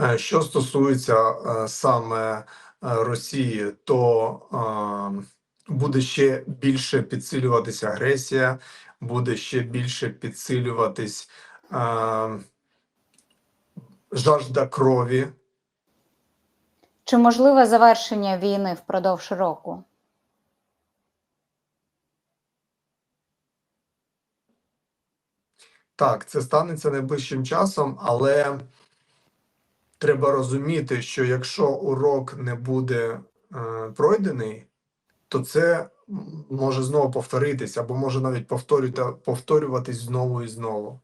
Е, Що стосується е, саме е, Росії, то буде ще більше підсилюватися агресія, буде ще більше підсилюватись жажда крові. Чи можливе завершення війни впродовж року? Так, це станеться найближчим часом, але треба розуміти, що якщо урок не буде е, пройдений, то це може знову повторитись, або може навіть повторювати, повторюватись знову і знову.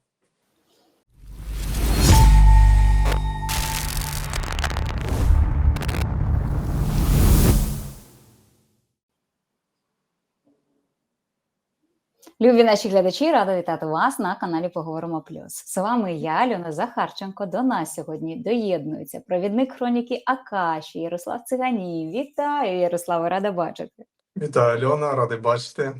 Любі наші глядачі, рада вітати вас на каналі Поговоримо Плюс. З вами я, Альона Захарченко. До нас сьогодні доєднується провідник хроніки Акаші Ярослав Циганій. Вітаю, Ярославе, рада бачити. Вітаю, Альона, радий бачити.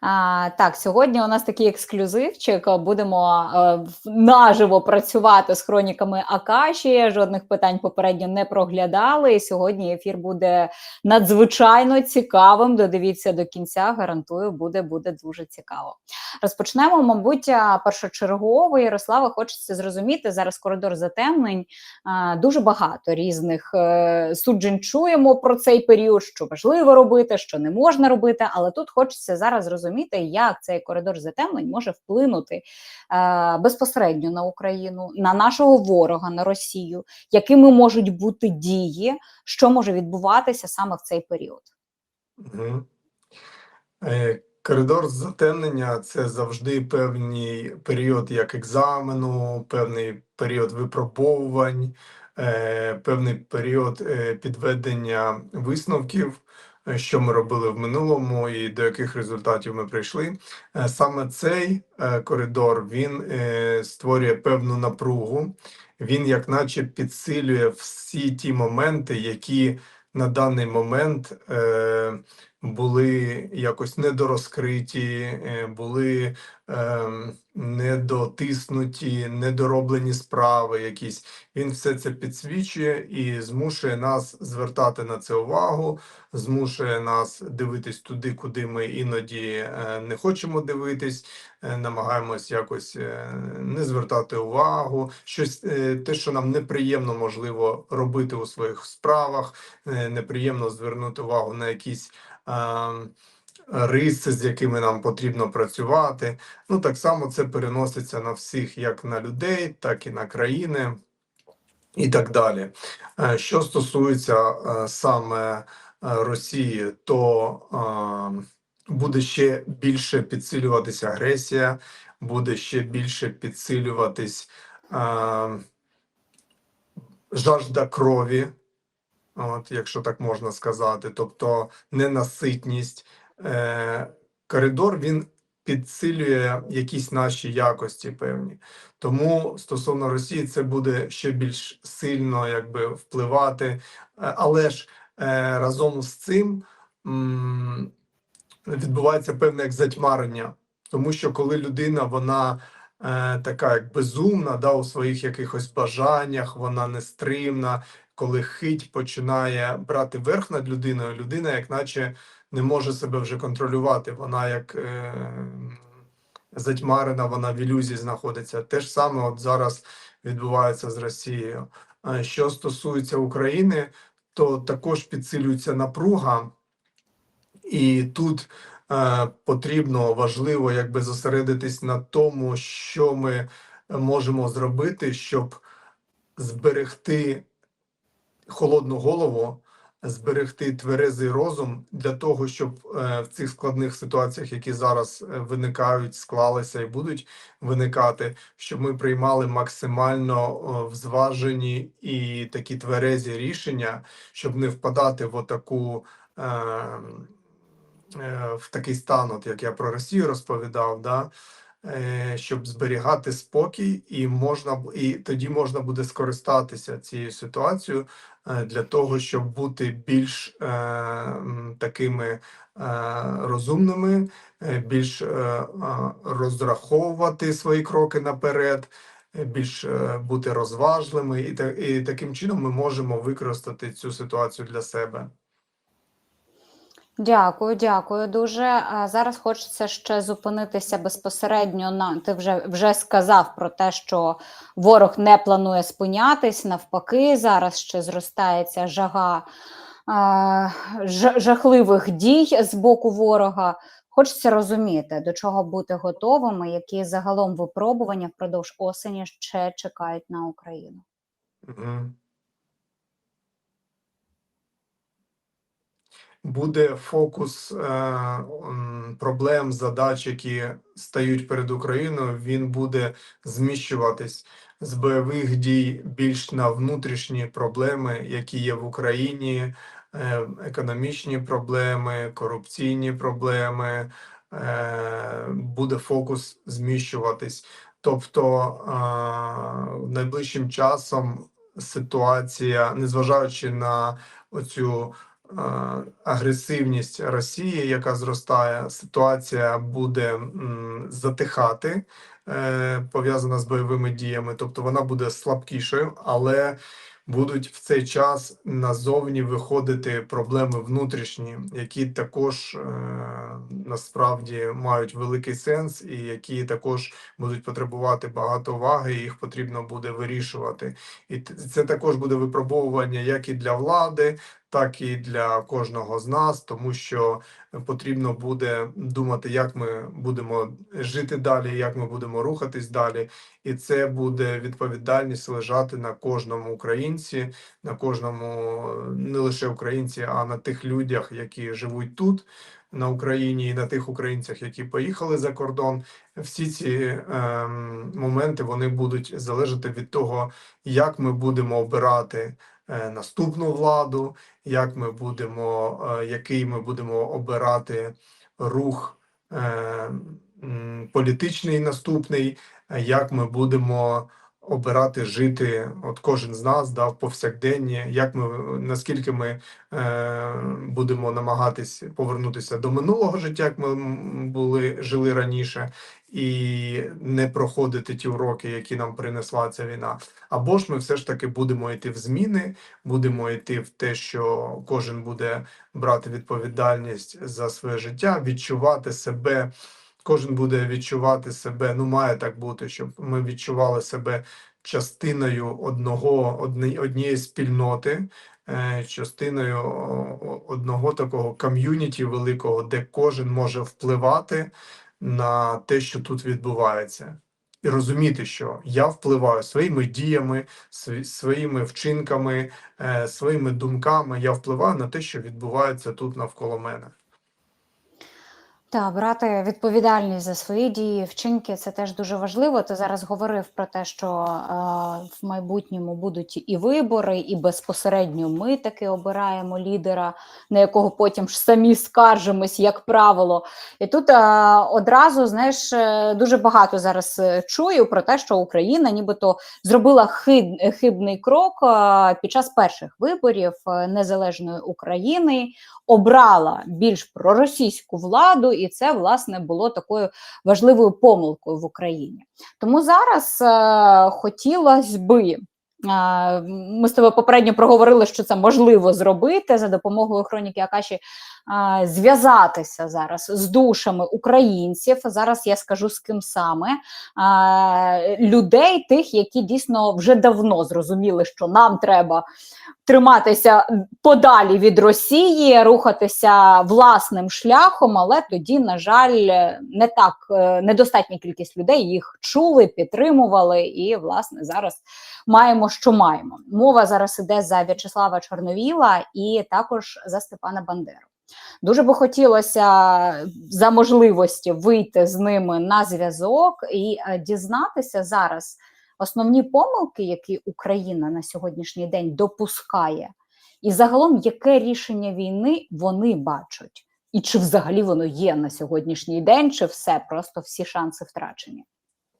А, так, сьогодні у нас такий ексклюзивчик. Будемо е, наживо працювати з хроніками Акаші. Жодних питань попередньо не проглядали. І сьогодні ефір буде надзвичайно цікавим. Додивіться до кінця. Гарантую, буде, буде дуже цікаво. Розпочнемо, мабуть, першочергово. Ярослава, хочеться зрозуміти зараз коридор затемнень. а, Дуже багато різних е, суджень чуємо про цей період, що важливо робити, що не можна робити. Але тут хочеться зараз зрозуміти, як цей коридор затемнень може вплинути е, безпосередньо на Україну, на нашого ворога, на Росію, якими можуть бути дії, що може відбуватися саме в цей період. Мгм. Е, Коридор затемнення це завжди певний період як екзамену, певний період випробовувань, е, певний період е, підведення висновків, що ми робили в минулому і до яких результатів ми прийшли. Е, Саме цей е, коридор він е, створює певну напругу. Він, як наче, підсилює всі ті моменти, які на даний момент е, були якось недорозкриті, е, були е, недотиснуті, недороблені справи якісь. Він все це підсвічує і змушує нас звертати на це увагу, змушує нас дивитись туди, куди ми іноді е, не хочемо дивитись, е, намагаємось якось не звертати увагу, щось те, що нам неприємно можливо робити у своїх справах, неприємно звернути увагу на якісь риси, з якими нам потрібно працювати. Ну так само це переноситься на всіх, як на людей, так і на країни. І так далі. Е, Що стосується е, саме е, Росії, то буде ще більше підсилюватися агресія, буде ще більше підсилюватись жажда крові, от, якщо так можна сказати, тобто ненаситність. Е, коридор він підсилює якісь наші якості певні. Тому стосовно Росії це буде ще більш сильно якби впливати. Е, Але ж е, разом з цим м, відбувається певне як затьмарення, тому що коли людина вона е, така як безумна, да, у своїх якихось бажаннях, вона нестримна, коли хить починає брати верх над людиною, людина, як наче не може себе вже контролювати. Вона як е, затьмарена, вона в ілюзії знаходиться. Те ж саме от зараз відбувається з Росією. Що стосується України, то також підсилюється напруга, і тут е, потрібно важливо якби зосередитись на тому, що ми можемо зробити, щоб зберегти холодну голову, зберегти тверезий розум для того, щоб е, в цих складних ситуаціях, які зараз е, виникають, склалися і будуть виникати, щоб ми приймали максимально взважені і такі тверезі рішення, щоб не впадати в отаку. Е, в такий стан, от як я про Росію розповідав, да, щоб зберігати спокій, і можна і тоді можна буде скористатися цією ситуацією для того, щоб бути більш е, такими е, розумними, е, більш е, е, розраховувати свої кроки наперед. е, більш е, бути розважливими, і, і таким чином ми можемо використати цю ситуацію для себе. Дякую, дякую дуже. Зараз хочеться ще зупинитися безпосередньо на ти вже вже сказав про те, що ворог не планує спинятись. Навпаки, зараз ще зростається жага жахливих дій з боку ворога. Хочеться розуміти, до чого бути готовими, які загалом випробування впродовж осені ще чекають на Україну. Буде фокус е, проблем, задач, які стають перед Україною. Він буде зміщуватись з бойових дій більш на внутрішні проблеми, які є в Україні, е, економічні проблеми, корупційні проблеми. Е, буде фокус зміщуватись. Тобто е, найближчим часом ситуація, незважаючи на оцю агресивність Росії, яка зростає, ситуація буде затихати, е, пов'язана з бойовими діями, тобто вона буде слабкішою, але будуть в цей час назовні виходити проблеми внутрішні, які також е, насправді мають великий сенс, і які також будуть потребувати багато уваги, і їх потрібно буде вирішувати. І це також буде випробовування як і для влади, так і для кожного з нас, тому що потрібно буде думати, як ми будемо жити далі, як ми будемо рухатись далі. І це буде відповідальність лежати на кожному українці, на кожному не лише українці, а на тих людях, які живуть тут. На Україні і на тих українцях, які поїхали за кордон, всі ці ем, моменти вони будуть залежати від того, як ми будемо обирати е, наступну владу, як ми будемо, е, який ми будемо обирати рух е, політичний наступний, е, як ми будемо обирати жити, от кожен з нас да, в повсякденні, як ми наскільки ми е, будемо намагатись повернутися до минулого життя, як ми були жили раніше, і не проходити ті уроки, які нам принесла ця війна. Або ж ми все ж таки будемо йти в зміни, будемо йти в те, що кожен буде брати відповідальність за своє життя, відчувати себе. Кожен буде відчувати себе, ну має так бути, щоб ми відчували себе частиною одного одні- однієї спільноти, е, частиною одного такого ком'юніті великого, де кожен може впливати на те, що тут відбувається, і розуміти, що я впливаю своїми діями, своїми вчинками, е, своїми думками. Я впливаю на те, що відбувається тут навколо мене. Та брати відповідальність за свої дії, вчинки це теж дуже важливо. Ти зараз говорив про те, що е, в майбутньому будуть і вибори, і безпосередньо ми таки обираємо лідера, на якого потім ж самі скаржимось, як правило. І тут е, одразу знаєш е, дуже багато зараз е, чую про те, що Україна нібито зробила хиб, хибний крок е, під час перших виборів е, незалежної України обрала більш проросійську владу, і це власне було такою важливою помилкою в Україні. Тому зараз е, хотілося би. е, Ми з тобою попередньо проговорили, що це можливо зробити за допомогою хроніки Акаші, зв'язатися зараз з душами українців. Зараз я скажу з ким саме людей, тих, які дійсно вже давно зрозуміли, що нам треба триматися подалі від Росії, рухатися власним шляхом, але тоді, на жаль, не так е, недостатня кількість людей їх чули, підтримували, і власне зараз маємо, що маємо. Мова зараз іде за В'ячеслава Чорновіла і також за Степана Бандеру. Дуже би хотілося за можливості вийти з ними на зв'язок і е, дізнатися зараз основні помилки, які Україна на сьогоднішній день допускає, і загалом яке рішення війни вони бачать, і чи взагалі воно є на сьогоднішній день, чи все просто всі шанси втрачені?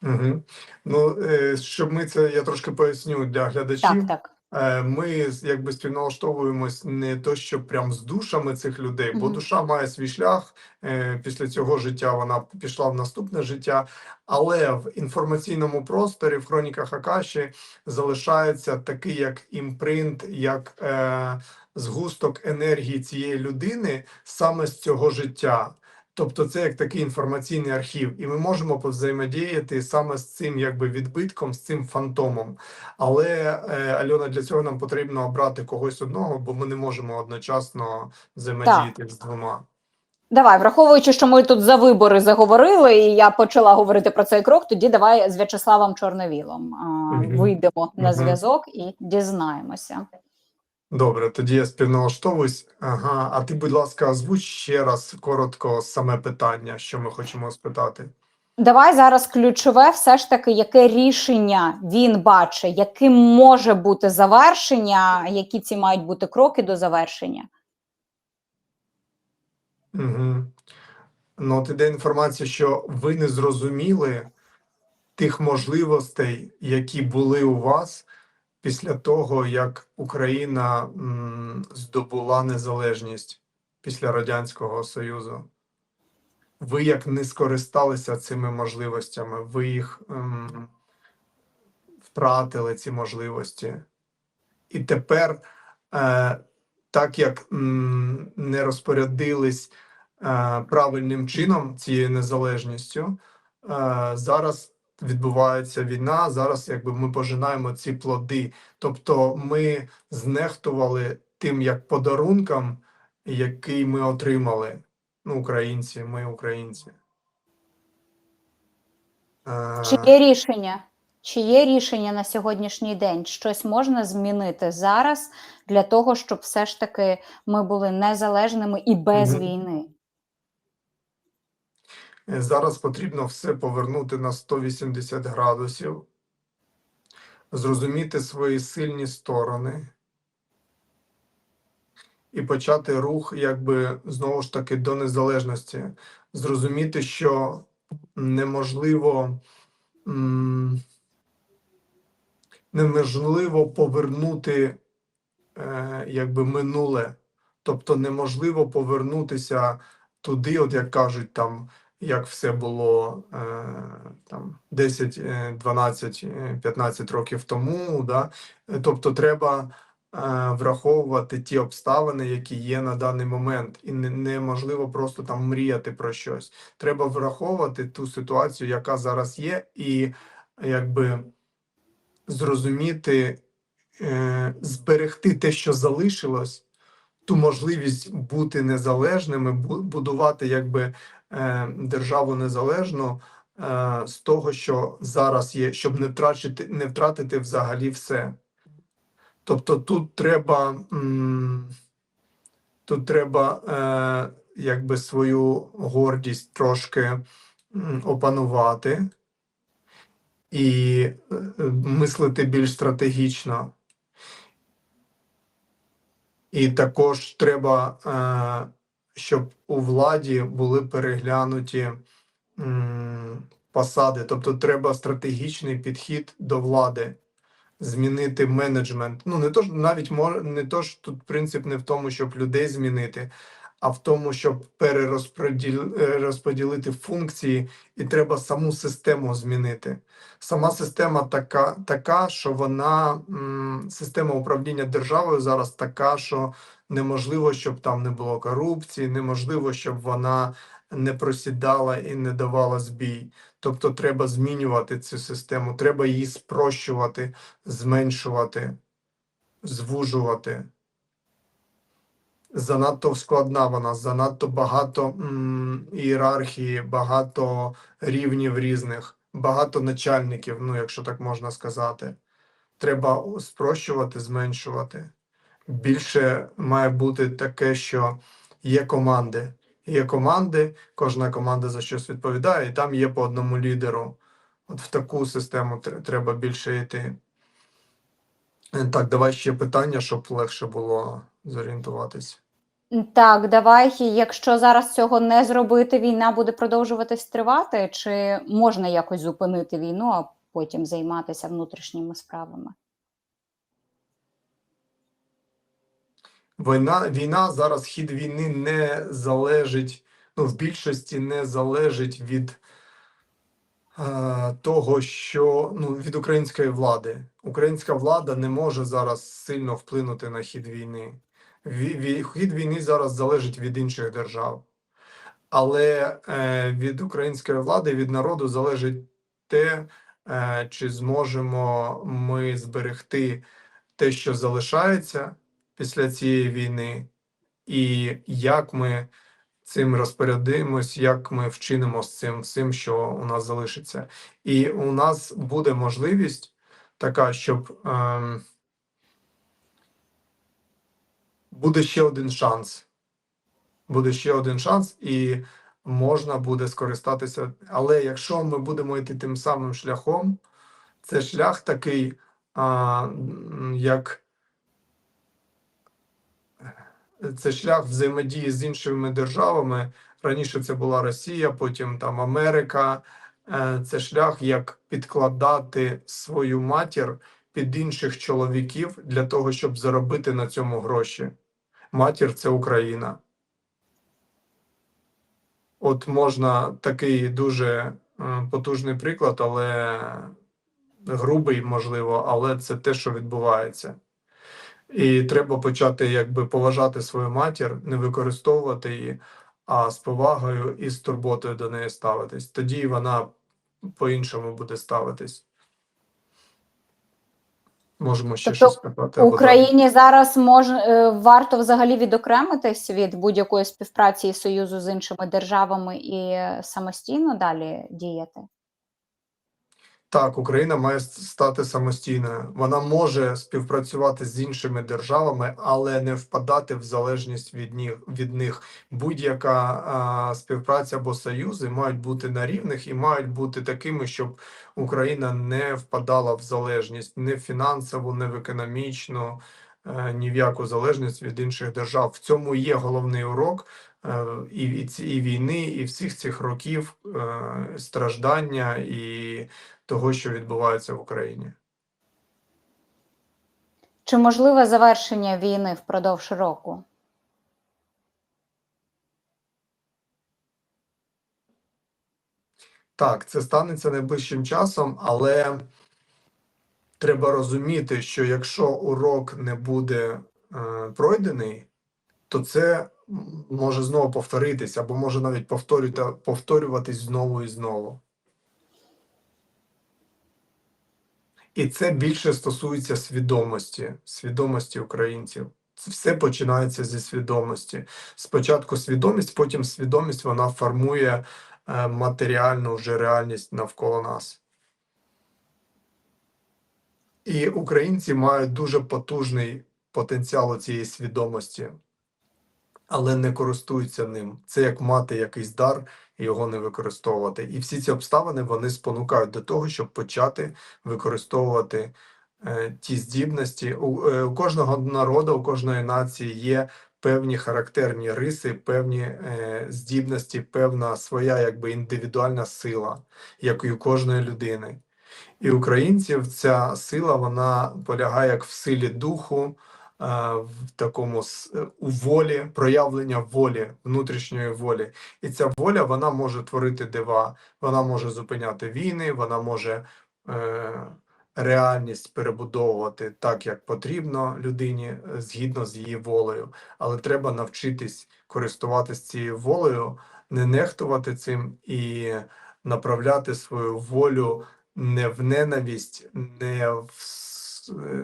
Угу. Ну, е, щоб ми це я трошки поясню для глядачів. Так, так. Е, ми якби співналаштовуємось не то, що прям з душами цих людей, бо душа має свій шлях. е, Після цього життя вона пішла в наступне життя, але в інформаційному просторі в хроніках Акаші залишається такий як імпринт, як е, згусток енергії цієї людини саме з цього життя. Тобто це як такий інформаційний архів, і ми можемо повзаємодіяти саме з цим якби відбитком, з цим фантомом. Але е, Альона, для цього нам потрібно обрати когось одного, бо ми не можемо одночасно взаємодіяти з двома. Давай, враховуючи, що ми тут за вибори заговорили, і я почала говорити про цей крок, тоді давай з В'ячеславом Чорновілом а, вийдемо на зв'язок і дізнаємося. Добре, тоді я співналаштовуюсь. Ага, а ти, будь ласка, озвуч ще раз коротко саме питання, що ми хочемо спитати. Давай зараз ключове, все ж таки, яке рішення він бачить, яким може бути завершення, які ці мають бути кроки до завершення. Угу. Ну, от іде інформація, що ви не зрозуміли тих можливостей, які були у вас після того, як Україна здобула незалежність після Радянського Союзу. Ви як не скористалися цими можливостями, ви їх м, втратили ці можливості. І тепер, е, так як м, не розпорядились е, правильним чином цією незалежністю, е, зараз відбувається війна. Зараз якби ми пожинаємо ці плоди. Тобто ми знехтували тим як подарунком, який ми отримали. Ну, українці, ми українці. Е, Чи є рішення? Чи є рішення на сьогоднішній день? Щось можна змінити зараз для того, щоб все ж таки ми були незалежними і без війни? Зараз потрібно все повернути на 180 градусів, зрозуміти свої сильні сторони і почати рух, якби знову ж таки до незалежності. Зрозуміти, що неможливо, неможливо повернути е, якби минуле. Тобто неможливо повернутися туди, от як кажуть, там, як все було е, там 10, е, 12, е, 15 років тому. Да? Тобто треба е, враховувати ті обставини, які є на даний момент, і не, неможливо просто там мріяти про щось. Треба враховувати ту ситуацію, яка зараз є, і якби зрозуміти, е, зберегти те, що залишилось, ту можливість бути незалежними, будувати якби державу незалежну е, з того, що зараз є, щоб не втратити, не втратити взагалі все. Тобто тут треба, тут треба е, якби свою гордість трошки опанувати і е, е, мислити більш стратегічно. І також треба, е, щоб у владі були переглянуті м, посади. Тобто треба стратегічний підхід до влади, змінити менеджмент. Ну, не то ж навіть не то ж тут принцип не в тому, щоб людей змінити, а в тому, щоб перерозподіл- розподілити функції, і треба саму систему змінити. Сама система така, така що вона система управління державою зараз така, що неможливо, щоб там не було корупції, неможливо, щоб вона не просідала і не давала збій. Тобто треба змінювати цю систему, треба її спрощувати, зменшувати, звужувати. Занадто складна вона, занадто багато м, ієрархії, багато рівнів різних, багато начальників, ну якщо так можна сказати. Треба спрощувати, зменшувати. Більше має бути таке, що є команди. Є команди, кожна команда за щось відповідає, і там є по одному лідеру. От в таку систему треба більше йти. Е, Так, давай ще питання, щоб легше було зорієнтуватись. Так, давай, якщо зараз цього не зробити, війна буде продовжуватись тривати, чи можна якось зупинити війну, а потім займатися внутрішніми справами? Війна, війна зараз хід війни не залежить, ну в більшості не залежить від е, того, що ну від української влади. Українська влада не може зараз сильно вплинути на хід війни. Ві- Хід війни зараз залежить від інших держав. Але е, від української влади, від народу залежить те, е, чи зможемо ми зберегти те, що залишається після цієї війни, і як ми цим розпорядимось, як ми вчинимо з цим всім, що у нас залишиться. І у нас буде можливість така, щоб ем, буде ще один шанс. Буде ще один шанс, і можна буде скористатися. Але якщо ми будемо йти тим самим шляхом, це шлях такий, а, як це шлях взаємодії з іншими державами. Раніше це була Росія, потім там Америка. Е, Це шлях, як підкладати свою матір під інших чоловіків для того, щоб заробити на цьому гроші. Матір це Україна. От можна такий дуже е, потужний приклад, але грубий, можливо, але це те, що відбувається. І треба почати якби поважати свою матір, не використовувати її, а з повагою і з турботою до неї ставитись. Тоді вона по-іншому буде ставитись. Можемо ще Тобто щось сказати. або далі. Україні зараз може е, варто взагалі відокремитись від будь-якої співпраці і союзу з іншими державами і е, самостійно далі діяти. Так, Україна має стати самостійною. Вона може співпрацювати з іншими державами, але не впадати в залежність від них. Від них. Будь-яка співпраця або союзи мають бути на рівних і мають бути такими, щоб Україна не впадала в залежність не в фінансову, не в економічну, е, ні в яку залежність від інших держав. В цьому є головний урок і, і, ці- і війни, і всіх цих років е, страждання і того, що відбувається в Україні. Чи можливе завершення війни впродовж року? Так, це станеться найближчим часом, але треба розуміти, що якщо урок не буде е, пройдений, то це може знову повторитись, або може навіть повторювати, повторюватись знову і знову. І це більше стосується свідомості, свідомості українців. Це все починається зі свідомості. Спочатку свідомість, потім свідомість вона формує е, матеріальну вже реальність навколо нас. І українці мають дуже потужний потенціал цієї свідомості, але не користуються ним. Це як мати якийсь дар і його не використовувати. І всі ці обставини вони спонукають до того, щоб почати використовувати е, ті здібності. У, е, у кожного народу, у кожної нації є певні характерні риси, певні е, здібності, певна своя якби індивідуальна сила, як і у кожної людини. І українців ця сила вона полягає як в силі духу, в такому е, у волі, проявлення волі, внутрішньої волі. І ця воля вона може творити дива, вона може зупиняти війни, вона може е, реальність перебудовувати так, як потрібно людині, е, згідно з її волею. Але треба навчитись користуватись цією волею, не нехтувати цим і направляти свою волю не в ненависть, не в,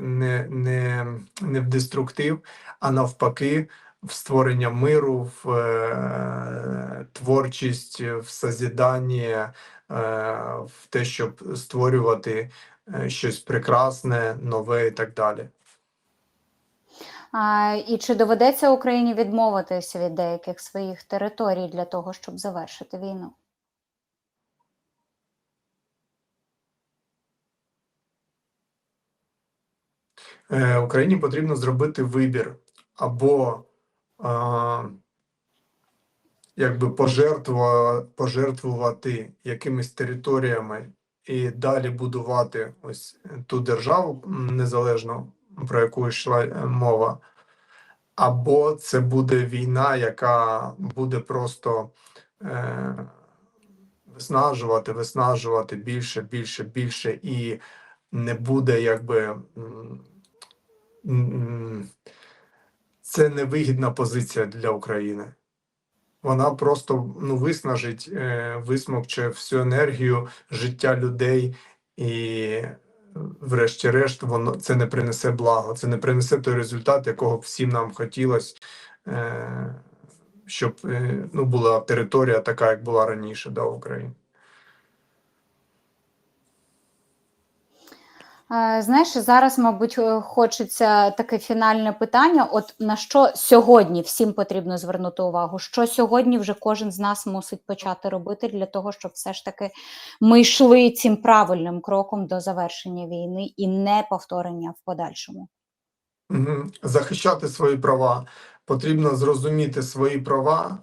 не, не, не в деструктив, а навпаки, в створення миру, в е, творчість, в созідання, е, в те, щоб створювати е, щось прекрасне, нове і так далі. А, і чи доведеться Україні відмовитися від деяких своїх територій для того, щоб завершити війну? Україні потрібно зробити вибір або а, якби пожертвува, пожертвувати якимись територіями і далі будувати ось ту державу м, незалежну, про яку йшла е, мова, або це буде війна, яка буде просто е, виснажувати, виснажувати більше, більше, більше, і не буде якби. Це невигідна позиція для України. Вона просто ну, виснажить, е, висмокче всю енергію життя людей, і, врешті-решт, воно це не принесе благо, це не принесе той результат, якого всім нам хотілося, е, щоб е, ну, була територія така, як була раніше да, України. Знаєш, зараз, мабуть, е, хочеться таке фінальне питання: от на що сьогодні всім потрібно звернути увагу? Що сьогодні вже кожен з нас мусить почати робити для того, щоб все ж таки ми йшли цим правильним кроком до завершення війни і не повторення в подальшому? Захищати свої права. Потрібно зрозуміти свої права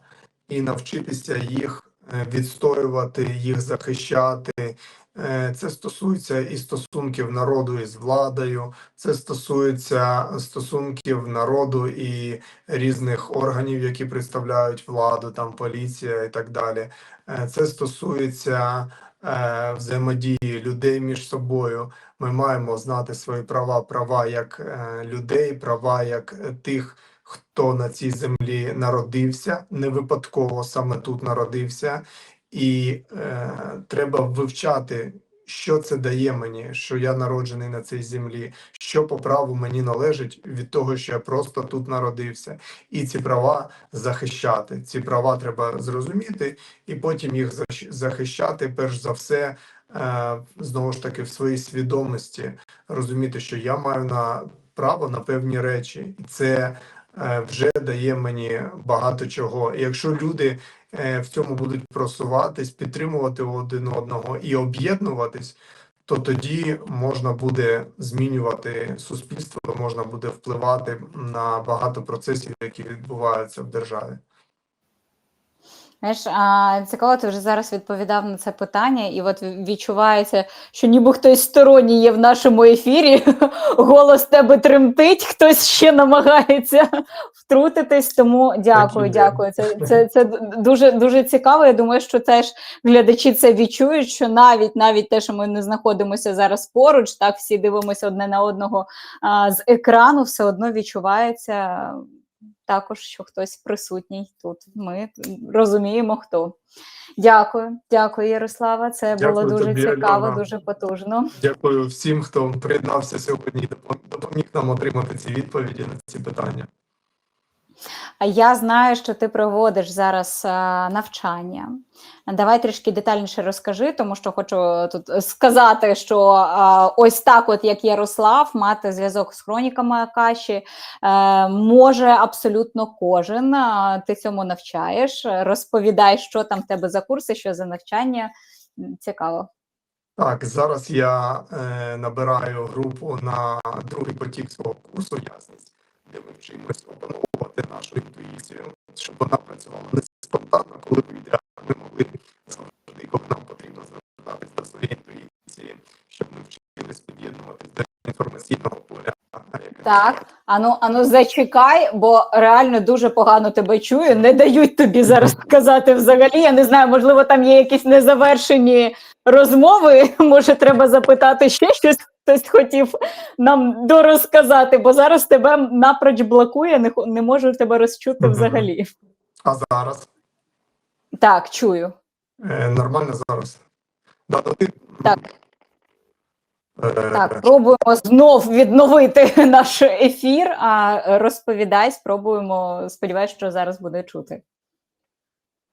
і навчитися їх е, відстоювати, їх захищати. Е, Це стосується і стосунків народу із владою, це стосується стосунків народу і різних органів, які представляють владу, там поліція і так далі. Е, Це стосується е, взаємодії людей між собою. Ми маємо знати свої права, права як людей, права як тих, хто на цій землі народився, не випадково саме тут народився, і е, треба вивчати, що це дає мені, що я народжений на цій землі, що по праву мені належить від того, що я просто тут народився, і ці права захищати. Ці права треба зрозуміти, і потім їх захищати, перш за все, е, знову ж таки, в своїй свідомості розуміти, що я маю на право на певні речі, і це е, вже дає мені багато чого. І якщо люди в цьому будуть просуватись, підтримувати один одного і об'єднуватись, то тоді можна буде змінювати суспільство, можна буде впливати на багато процесів, які відбуваються в державі. Знаєш, а, цікаво, ти вже зараз відповідав на це питання, і от відчувається, що ніби хтось сторонній є в нашому ефірі, голос тебе тремтить, хтось ще намагається втрутитись. Тому дякую, дякую. Це, це, це дуже, дуже цікаво. Я думаю, що теж глядачі це відчують, що навіть навіть те, що ми не знаходимося зараз поруч, так всі дивимося одне на одного а, з екрану, все одно відчувається також, що хтось присутній тут. Ми розуміємо, хто. Дякую, дякую, Ярослава. Це Дякую було дуже тобі, цікаво, Альона. дуже потужно. Дякую всім, хто приєднався сьогодні і допоміг нам отримати ці відповіді на ці питання. Я знаю, що ти проводиш зараз навчання. Давай трішки детальніше розкажи, тому що хочу тут сказати, що ось так, от як Ярослав, мати зв'язок з хроніками Акаші е, може абсолютно кожен. Ти цьому навчаєш. Розповідай, що там в тебе за курси, що за навчання. Цікаво. Так, зараз я е, набираю групу на другий потік свого курсу ясність, де ми вчимось опановувати нашу інтуїцію, щоб вона працювала не спонтанно, коли ми відреагуємо, ми могли завжди, коли нам потрібно звертатись до своєї інтуїції, щоб ми вчились під'єднуватись до інформаційного поля. Так, ану, ану, зачекай, бо реально дуже погано тебе чую. Не дають тобі зараз сказати взагалі. Я не знаю, можливо, там є якісь незавершені розмови. Може, треба запитати ще щось. Хтось хотів нам дорозказати, бо зараз тебе напроч блокує, не, не можу тебе розчути взагалі. А зараз Так, чую. е, нормально зараз. Да, ти, Так, е, так, пробуємо знов відновити наш ефір. А розповідай, спробуємо. Сподіваюсь, що зараз буде чути.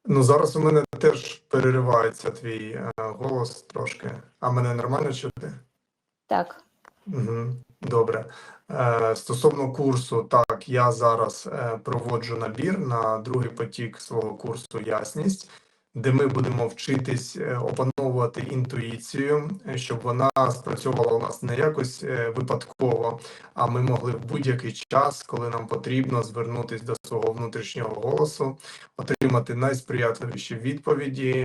Ну, зараз у мене теж переривається твій е, голос трошки, а мене нормально чути? Так. Угу, добре. Е, стосовно курсу, так, я зараз е, проводжу набір на другий потік свого курсу Ясність, де ми будемо вчитись е, опановувати інтуїцію, е, щоб вона спрацьовувала у нас не якось е, випадково, а ми могли в будь-який час, коли нам потрібно звернутися до свого внутрішнього голосу, отримати найсприятливіші відповіді,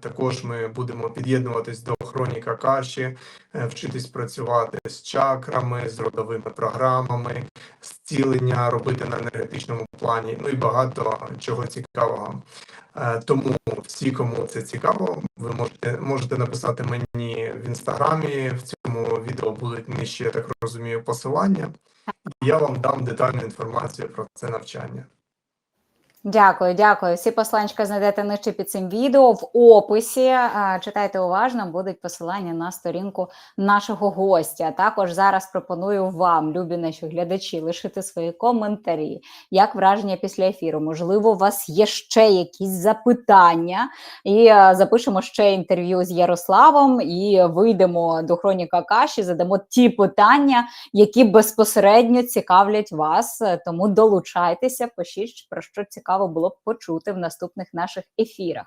Також ми будемо під'єднуватись до хроніка каші, вчитись працювати з чакрами, з родовими програмами, зцілення робити на енергетичному плані, ну і багато чого цікавого. Е, Тому всі, кому це цікаво, ви можете можете написати мені в інстаграмі. В цьому відео будуть нижче, я так розумію, посилання. І я вам дам детальну інформацію про це навчання. Дякую, дякую. Всі посланчика знайдете нижче під цим відео в описі. Читайте уважно, будуть посилання на сторінку нашого гостя. Також зараз пропоную вам, любі наші глядачі, лишити свої коментарі. Як враження після ефіру? Можливо, у вас є ще якісь запитання, і е, запишемо ще інтерв'ю з Ярославом і вийдемо до хроніка каші, задамо ті питання, які безпосередньо цікавлять вас. Е, Тому долучайтеся, пишіть про що цікаво було б почути в наступних наших ефірах.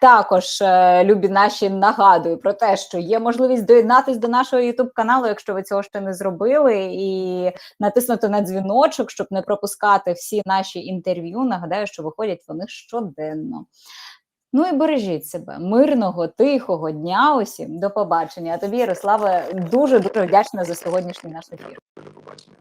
Також е, любі наші нагадую про те, що є можливість доєднатись до нашого youtube каналу, якщо ви цього ще не зробили, і натиснути на дзвіночок, щоб не пропускати всі наші інтерв'ю. Нагадаю, що виходять вони щоденно. Ну і бережіть себе, мирного, тихого дня усім. До побачення. А тобі, Ярославе, дуже дуже вдячна за сьогоднішній наш ефір. До побачення.